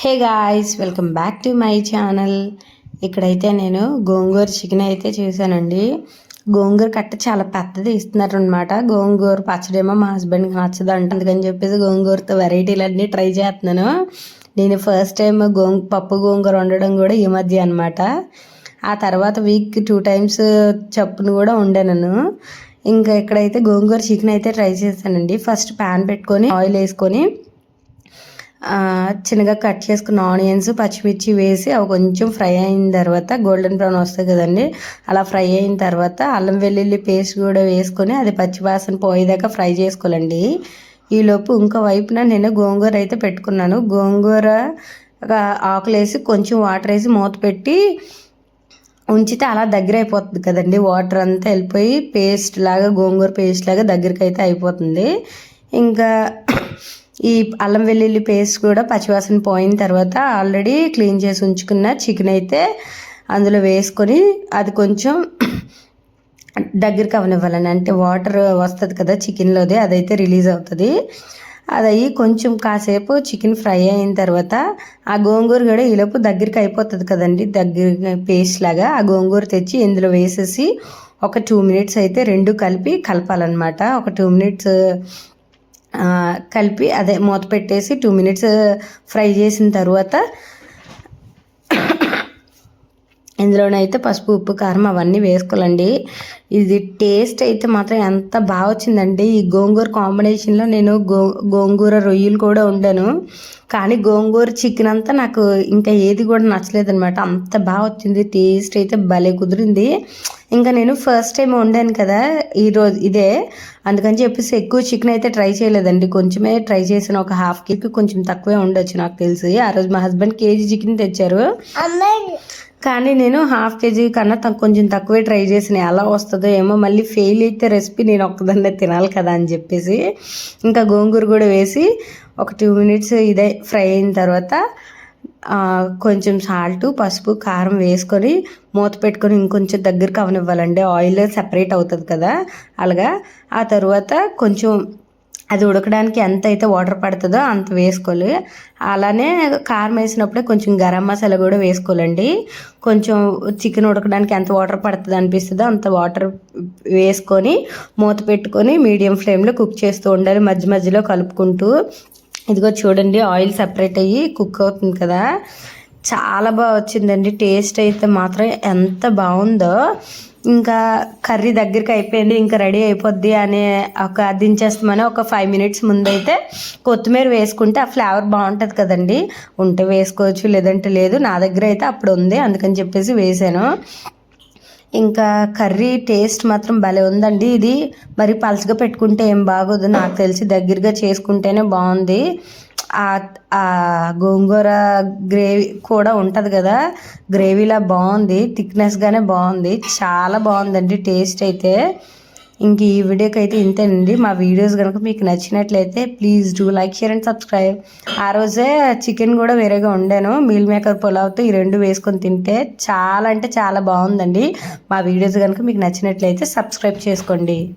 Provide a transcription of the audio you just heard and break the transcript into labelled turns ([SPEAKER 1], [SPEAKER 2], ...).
[SPEAKER 1] Hey guys welcome back to my channel. ఇక్కడైతే నేను గోంగూర chicken అయితే చేశానండి. గోంగూర కట్ట చాలా పెద్దది ఇస్తున్నారు అనమాట గోంగూర పచ్చడేమో మా హస్బెండ్కి నచ్చదు అంట అందుకని చెప్పేసి గోంగూరతో వెరైటీలన్నీ ట్రై చేస్తున్నాను. నేను ఫస్ట్ టైం గోంగ పప్పు గోంగూర వండడం కూడా ఈ మధ్య అనమాట ఆ తర్వాత వీక్ టూ టైమ్స్ చప్పును కూడా వండాను ఇంకా ఇక్కడైతే గోంగూర చికెన్ అయితే ట్రై చేశానండి. ఫస్ట్ ప్యాన్ పెట్టుకొని ఆయిల్ వేసుకొని చిన్నగా కట్ చేసుకున్న ఆనియన్స్ పచ్చిమిర్చి వేసి అవి కొంచెం ఫ్రై అయిన తర్వాత గోల్డెన్ బ్రౌన్ వస్తుంది కదండి అలా ఫ్రై అయిన తర్వాత అల్లం వెల్లుల్లి పేస్ట్ కూడా వేసుకొని అది పచ్చివాసన పోయేదాకా ఫ్రై చేసుకోవాలండి. ఈలోపు ఇంకో వైపున నేను గోంగూర అయితే పెట్టుకున్నాను. గోంగూర ఒక ఆకులు వేసి కొంచెం వాటర్ వేసి మూత పెట్టి ఉంచితే అలా దగ్గర అయిపోతుంది కదండి. వాటర్ అంతా వెళ్ళిపోయి పేస్ట్ లాగా గోంగూర పేస్ట్ లాగా దగ్గరికి అయితే అయిపోతుంది. ఇంకా ఈ అల్లం వెల్లుల్లి పేస్ట్ కూడా పచ్చివాసన పోయిన తర్వాత ఆల్రెడీ క్లీన్ చేసి ఉంచుకున్న చికెన్ అయితే అందులో వేసుకొని అది కొంచెం దగ్గరికి అవనివ్వాలని. అంటే వాటర్ వస్తుంది కదా చికెన్లోది అదైతే రిలీజ్ అవుతుంది. అది అయ్యి కొంచెం కాసేపు చికెన్ ఫ్రై అయిన తర్వాత ఆ గోంగూర కూడా ఈలోపు దగ్గరికి అయిపోతుంది కదండి దగ్గర పేస్ట్ లాగా. ఆ గోంగూర తెచ్చి ఇందులో వేసేసి ఒక టూ మినిట్స్ అయితే రెండు కలిపి కలపాలన్నమాట. ఒక టూ మినిట్స్ కలిపి అదే మూత పెట్టేసి టూ మినిట్స్ ఫ్రై చేసిన తర్వాత ఇందులోనైతే పసుపు ఉప్పు కారం అవన్నీ వేసుకోవాలండి. ఇది టేస్ట్ అయితే మాత్రం ఎంత బాగా వచ్చిందండి ఈ గోంగూర కాంబినేషన్లో నేను గో గోంగూర రొయ్యలు కూడా వండాను. కానీ గోంగూర చికెన్ అంతా నాకు ఇంకా ఏది కూడా నచ్చలేదు అనమాట అంత బాగా వచ్చింది టేస్ట్ అయితే భలే కుదిరింది. ఇంకా నేను ఫస్ట్ టైం వండాను కదా ఈరోజు ఇదే. అందుకని చెప్పేసి ఎక్కువ చికెన్ అయితే ట్రై చేయలేదండి. కొంచెమే ట్రై చేసిన ఒక హాఫ్ కేజీ కొంచెం తక్కువే ఉండొచ్చు నాకు తెలిసి. ఆ రోజు మా హస్బెండ్ కేజీ చికెన్ తెచ్చారు. కానీ నేను హాఫ్ కేజీ కన్నా కొంచెం తక్కువే ట్రై చేసిన ఎలా వస్తుందో ఏమో మళ్ళీ ఫెయిల్ అయితే రెసిపీ నేను ఒక్కదాన్నే తినాలి కదా అని చెప్పేసి ఇంకా గోంగూర కూడా వేసి ఒక టూ మినిట్స్ ఇదే ఫ్రై అయిన తర్వాత కొంచెం సాల్ట్ పసుపు కారం వేసుకొని మూత పెట్టుకొని ఇంకొంచెం దగ్గరికి అవనివ్వాలండి. ఆయిల్ సెపరేట్ అవుతుంది కదా. అలాగా ఆ తర్వాత కొంచెం అది ఉడకడానికి ఎంత అయితే వాటర్ పడుతుందో అంత వేసుకోవాలి. అలానే కారం వేసినప్పుడే కొంచెం గరం మసాలా కూడా వేసుకోవాలండి. కొంచెం చికెన్ ఉడకడానికి ఎంత వాటర్ పడుతుంది అనిపిస్తుందో అంత వాటర్ వేసుకొని మూత పెట్టుకొని మీడియం ఫ్లేమ్లో కుక్ చేస్తూ ఉండాలి. మధ్య మధ్యలో కలుపుకుంటూ. ఇదిగో చూడండి ఆయిల్ సపరేట్ అయ్యి కుక్ అవుతుంది కదా. చాలా బాగా వచ్చిందండి. టేస్ట్ అయితే మాత్రం ఎంత బాగుందో. ఇంకా కర్రీ దగ్గరికి అయిపోయింది. ఇంకా రెడీ అయిపోద్ది అనే ఒక దించేస్తామని ఒక ఫైవ్ మినిట్స్ ముందైతే కొత్తిమీర వేసుకుంటే ఆ ఫ్లేవర్ బాగుంటుంది కదండి. ఉంటే వేసుకోవచ్చు లేదంటే లేదు. నా దగ్గర అయితే అప్పుడు ఉంది. అందుకని చెప్పేసి వేసాను. ఇంకా కర్రీ టేస్ట్ మాత్రం భలే ఉందండి ఇది. మరి పలుచగా పెట్టుకుంటే ఏం బాగోదు. నాకు తెలిసి దగ్గరగా చేసుకుంటేనే బాగుంది. గోంగూర గ్రేవీ కూడా ఉంటుంది కదా. గ్రేవీలా బాగుంది. థిక్నెస్గానే బాగుంది. చాలా బాగుందండి టేస్ట్ అయితే. ఇంక ఈ వీడియోకి అయితే ఇంతేనండి. మా వీడియోస్ కనుక మీకు నచ్చినట్లయితే please do like share and subscribe. ఆ రోజే చికెన్ కూడా వేరేగా వండాను. మీల్ మేకర్ పులావ్తో ఈ రెండు వేసుకొని తింటే చాలా అంటే చాలా బాగుందండి. మా వీడియోస్ కనుక మీకు నచ్చినట్లయితే సబ్స్క్రైబ్ చేసుకోండి.